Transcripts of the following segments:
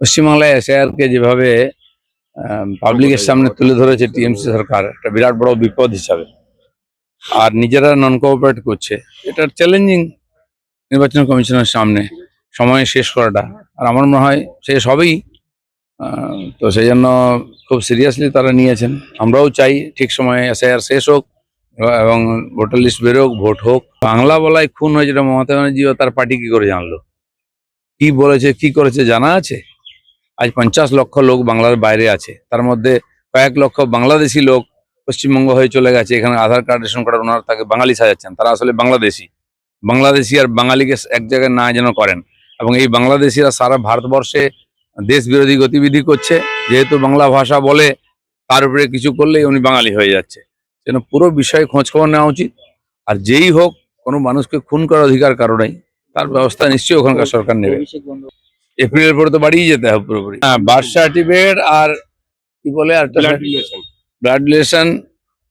পশ্চিমবাংলায় এসআইআর কে যেভাবে পাবলিকের সামনে তুলে ধরেছে টিএমসি সরকার, একটা বিরাট বড় বিপদ হিসাবে। আর নিজেরা নন কোঅপারেট করছে। এটা চ্যালেঞ্জিং নির্বাচন কমিশনের সামনে, সময় শেষ করাটা। আর আমার মনে হয় শেষ হবেই। তো সেই জন্য খুব সিরিয়াসলি তারা নিয়েছেন। আমরাও চাই ঠিক সময়ে এসআইআর শেষ হোক, এবং ভোটার লিস্ট বেরোক, ভোট হোক। বাংলা বলায় খুন হয়েছে, এটা মমতা ব্যানার্জি ও তার পার্টি কি করে জানলো? কি বলেছে, কি করেছে জানা আছে? আজ পঞ্চাশ লক্ষ লোক বাংলার বাইরে আছে। তার মধ্যে কয়েক লক্ষ বাংলাদেশি লোক পশ্চিমবঙ্গ হয়ে চলে গেছে। এখানে আধার কার্ড, রেশন কার্ড ওনারা তাকে বাঙালি সাজাচ্ছেন। তারা আসলে বাংলাদেশি। বাংলাদেশি আর বাঙালিকে এক জায়গায় না যেন করেন। এবং এই বাংলাদেশিরা সারা ভারতবর্ষে দেশ বিরোধী গতিবিধি করছে। যেহেতু বাংলা ভাষা বলে, তার উপরে কিছু করলেই উনি বাঙালি হয়ে যাচ্ছে। যেন পুরো বিষয়ে খোঁজখবর নেওয়া উচিত। আর যেই হোক, কোনো মানুষকে খুন করার অধিকার কারণেই তার ব্যবস্থা নিশ্চয়ই ওখানকার সরকার নেবে। এপ্রিলের পরে তো বাড়িয়ে যেতে হবে পুরোপুরি। হ্যাঁ বার্থ সার্টিফিকেট আর কি বলে আর ব্লাড রিলেশন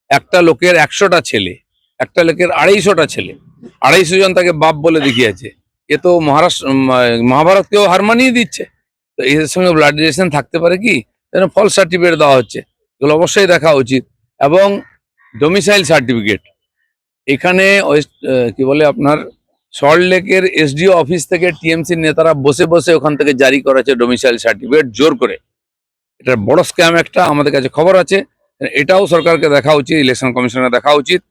একটা লোকের একশোটা ছেলে একটা লোকের আড়াইশোটা ছেলে। আড়াইশো জন তাকে বাপ বলে দেখিয়েছে। এ তো মহারাষ্ট্র মহাভারতকেও হার মানিয়ে দিচ্ছে। তো এর সঙ্গে ব্লাড রিলেশন থাকতে পারে কি? যেন ফল সার্টিফিকেট দেওয়া হচ্ছে। এগুলো অবশ্যই দেখা উচিত। এবং ডোমিসাইল সার্টিফিকেট এখানে ওয়েস্ট কি বলে আপনার? সল্ট লেকের এসডিও অফিস থেকে টিএমসির নেতারা বসে বসে ওখান থেকে জারি করেছে ডোমিসাইল সার্টিফিকেট জোর করে। এটা বড় স্ক্যাম একটা আমাদের কাছে খবর আছে। এটাও সরকারকে দেখা উচিত ইলেকশন কমিশনের দেখা উচিত।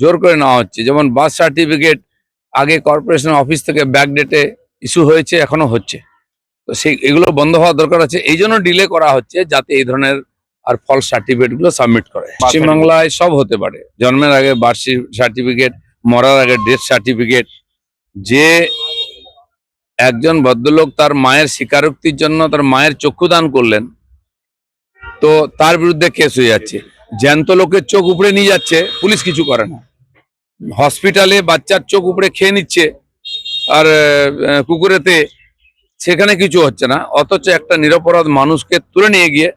জোর করে নেওয়া হচ্ছে। যেমন বার্থ সার্টিফিকেট আগে কর্পোরেশন অফিস থেকে ব্যাক ডেটে ইস্যু হয়েছে এখনও হচ্ছে। তো সেই এগুলো বন্ধ হওয়া দরকার আছে। এই জন্য ডিলে করা হচ্ছে যাতে এই ধরনের আর ফলস সার্টিফিকেটগুলো সাবমিট করে পশ্চিমবাংলায় সব হতে পারে। জন্মের আগে বার্থ সার্টিফিকেট মরার আগে ডেথ সার্টিফিকেট যে একজন ভদ্রলোক তার মায়ের স্বীকারোক্তির জন্য তার মায়ের চক্ষু দান করলেন, তো তার বিরুদ্ধে কেস হয়ে যাচ্ছে। জ্যান্ত লোকের চোখ উপড়ে নিয়ে যাচ্ছে, পুলিশ কিছু করে না। হসপিটালে বাচ্চার চোখ উপড়ে খেয়ে নিচ্ছে, আর কুকুরেতে সেখানে কিছু হচ্ছে না। অথচ একটা নিরপরাধ মানুষকে তুলে নিয়ে গিয়ে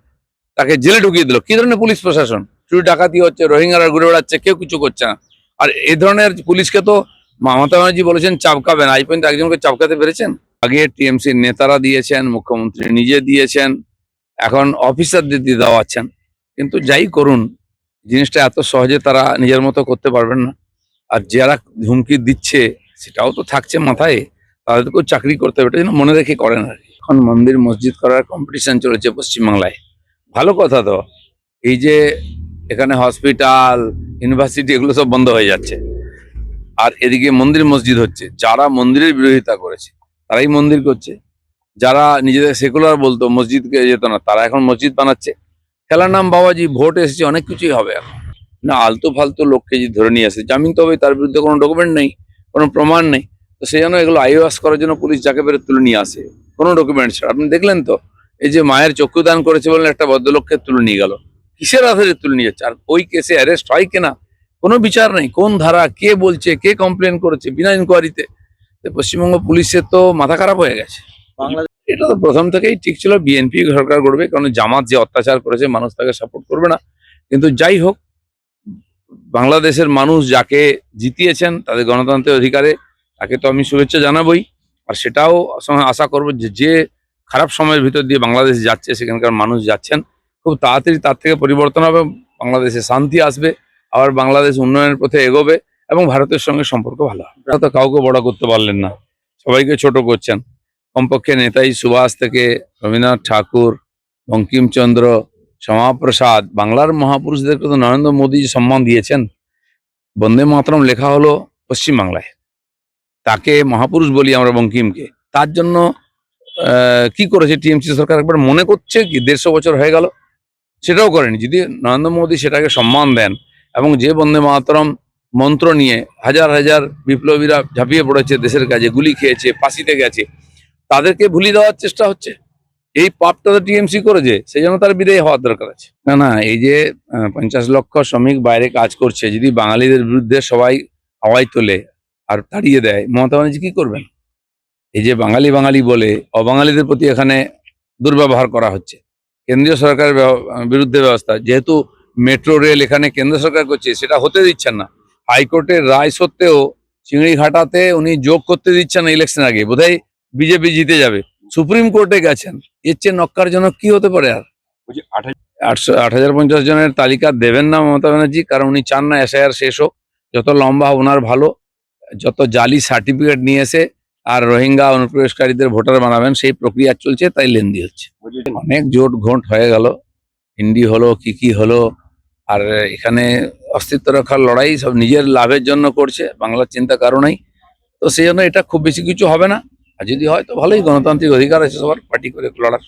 তাকে জেলে ঢুকিয়ে দিল। কি ধরনের পুলিশ প্রশাসন? চুরি ডাকাতি হচ্ছে, রোহিঙ্গারা ঘুরে বেড়াচ্ছে, কেউ কিছু করছে না। আর এ ধরনের পুলিশকে তো মমতা ব্যানার্জি বলেছেন চাপকাবেন আজ পর্যন্ত একজনকে চাপকাতে পেরেছেন? আগে টিএমসির নেতারা দিয়েছেন, মুখ্যমন্ত্রী নিজে দিয়েছেন, এখন অফিসারদের দিয়ে দেওয়াচ্ছেন। কিন্তু যাই করুন, জিনিসটা এত সহজে তারা নিজের মতো করতে পারবেন না। আর যারা হুমকি দিচ্ছে, সেটাও তো থাকছে মাথায়। তাদেরকেও চাকরি করতে হবে, এটা মনে রেখে করেন আর এখন মন্দির মসজিদ করার কম্পিটিশন চলেছে পশ্চিমবাংলায়। ভালো কথা তো। এই যে এখানে হসপিটাল ইউনিভার্সিটি এগুলো সব বন্ধ হয়ে যাচ্ছে। আর এদিকে মন্দির মসজিদ হচ্ছে। যারা মন্দিরের বিরোধিতা করেছে, তারাই মন্দির করছে। যারা নিজেদের সেকুলার বলতো, মসজিদকে যেত না, তারা এখন মসজিদ বানাচ্ছে। খেলার নাম বাবাজি, ভোট এসেছে, অনেক কিছুই হবে এখন। না, আলতু ফালতু লোককে যদি ধরে নিয়ে আসে, জামিন তো হবে তার বিরুদ্ধে কোনো ডকুমেন্ট নেই, কোনো প্রমাণ নেই। তো সেই জন্য এগুলো আইওয়াস করার জন্য পুলিশ যাকে বেরো তুলে নিয়ে আসে, কোনো ডকুমেন্ট ছাড়া। আপনি দেখলেন তো, এই যে মায়ের চক্ষু দান করেছে বলে একটা ভদ্রলোককে তুলে নিয়ে গেল। কিসের আধারে তুলে নিয়ে যাচ্ছে? আর ওই কেসে অ্যারেস্ট হয় কিনা? কোনো বিচার নেই কোন ধারা কে বলছে কে কমপ্লেন করেছে বিনা ইনকোয়ারিতে পশ্চিমবঙ্গ পুলিশের তো মাথা খারাপ হয়ে গেছে। বাংলাদেশ এটা তো প্রথম থেকেই ঠিক ছিল বিএনপি সরকার করবে কারণ জামাত যে অত্যাচার করেছে মানুষ তাকে সাপোর্ট করবে না। কিন্তু যাই হোক বাংলাদেশের মানুষ যাকে জিতিয়েছেন তাদের গণতন্ত্রের অধিকারে তাকে তো আমি শুভেচ্ছা জানাবই। আর সেটাও আশা করব যে যে খারাপ সময়ের ভিতর দিয়ে বাংলাদেশ যাচ্ছে সেখানকার মানুষ যাচ্ছেন খুব তাড়াতাড়ি তার থেকে পরিবর্তন হবে বাংলাদেশে শান্তি আসবে। আবার বাংলাদেশ উন্নয়নের পথে এগোবে এবং ভারতের সঙ্গে সম্পর্ক ভালো হবে। তো কাউকে বড় করতে পারলেন না। সবাইকে ছোট করছেন। কমপক্ষে নেতাজি সুভাষ থেকে রবীন্দ্রনাথ ঠাকুর, বঙ্কিমচন্দ্র, শ্যামাপ্রসাদ, বাংলার মহাপুরুষদেরকে তো নরেন্দ্র মোদী সম্মান দিয়েছেন, বন্দে মাতরম লেখা হলো পশ্চিমবাংলায়। তাকে মহাপুরুষ বলি আমরা বঙ্কিমকে। তার জন্য কি করেছে টিএমসি সরকার? একবার মনে করছে কি দেড়শো বছর হয়ে গেল। সেটাও করেনি। যদি নরেন্দ্র মোদী সেটাকে সম্মান দেন এবং যে বন্দে মাতরম মন্ত্র নিয়ে হাজার হাজার বিপ্লবীরা ঝাঁপিয়ে পড়েছে দেশের কাজে, গুলি খেয়েছে, ফাঁসিতে গেছে, তাদেরকে ভুলিয়ে দেওয়ার চেষ্টা হচ্ছে? এই পাপটা তো টিএমসি করেছে, সেই জন্য তার বিদায় হওয়ার দরকার আছে। না না, এই যে পঞ্চাশ লক্ষ শ্রমিক বাইরে কাজ করছে, যদি বাঙালিদের বিরুদ্ধে সবাই হাওয়াই তোলে আর তাড়িয়ে দেয়, মমতা ব্যানার্জি কি করবেন? এই যে বাঙালি বাঙালি বলে অবাঙালিদের প্রতি এখানে দুর্ব্যবহার করা হচ্ছে। কেন্দ্রীয় সরকারের বিরুদ্ধে ব্যবস্থা, যেহেতু মেট্রো রেল এখানে কেন্দ্র সরকার করছে সেটা হতে দিচ্ছেন না। হাইকোর্টের রায় সত্ত্বেও চিংড়িঘাটাতে উনি যোগ করতে দিচ্ছেন না ইলেকশন আগে বোধহয় বিজেপি জিতে যাবে। সুপ্রিম কোর্টে গেছেন এর চেয়ে নক্কারজনক কি হতে পারে আর? আটশো আট হাজার পঞ্চাশ জনের তালিকা দেবেন না মমতা ব্যানার্জি কারণ উনি চান না এসআইআর শেষ হোক। যত লম্বা ওনার ভালো যত জালি সার্টিফিকেট নিয়ে এসে আর রোহিঙ্গা অনুপ্রবেশকারীদের ভোটার বানাবেন সেই প্রক্রিয়া চলছে তাই লেন্দি হচ্ছে। অনেক জোট ঘোট হয়ে গেল হিন্দি হলো কি কি হলো আর এখানে অস্তিত্ব রক্ষার লড়াই সব নিজের লাভের জন্য করছে, বাংলার চিন্তা কারণেই তো সেই জন্য এটা খুব বেশি কিছু হবে না। আর যদি হয় তো ভালোই গণতান্ত্রিক অধিকার আছে সবার, পার্টি করে লড়ার।